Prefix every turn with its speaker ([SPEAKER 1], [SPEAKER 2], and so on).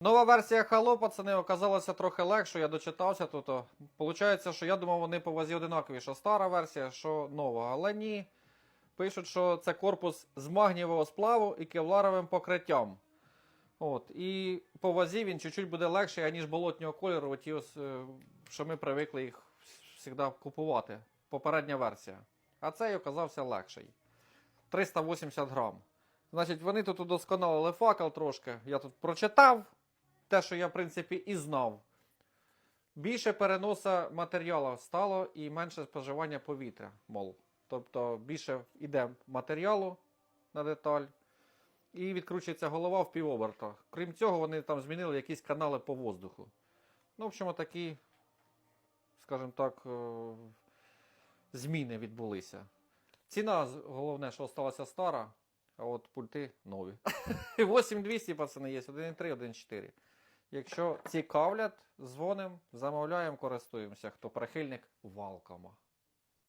[SPEAKER 1] Нова версія Halo, пацани, оказалася трохи легшою, я дочитався тут. Получається, що я думав, вони по вазі одинакові, що стара версія, що нова. Але ні. Пишуть, що це корпус з магнієвого сплаву і кевларовим покриттям. От. І по вазі він чуть-чуть буде легший, аніж болотнього кольору, оті е, що ми привикли їх завжди купувати. Попередня версія. А цей оказався легший. 380 грам. Значить, вони тут удосконалили факел трошки. Я тут прочитав те, що я, в принципі, і знав. Більше переноса матеріалу стало і менше споживання повітря, мол. Тобто більше йде матеріалу на деталь, і відкручується голова в півоберта. Крім цього, вони там змінили якісь канали по воздуху. Ну, в общем, такі, скажімо так, е, зміни відбулися. Ціна, головне, що залишилася стара, а от пульти нові. 8200, пацани, є 1.3, 1.4. Якщо цікавлять, дзвонимо, замовляємо, користуємося, хто прихильник Валкома.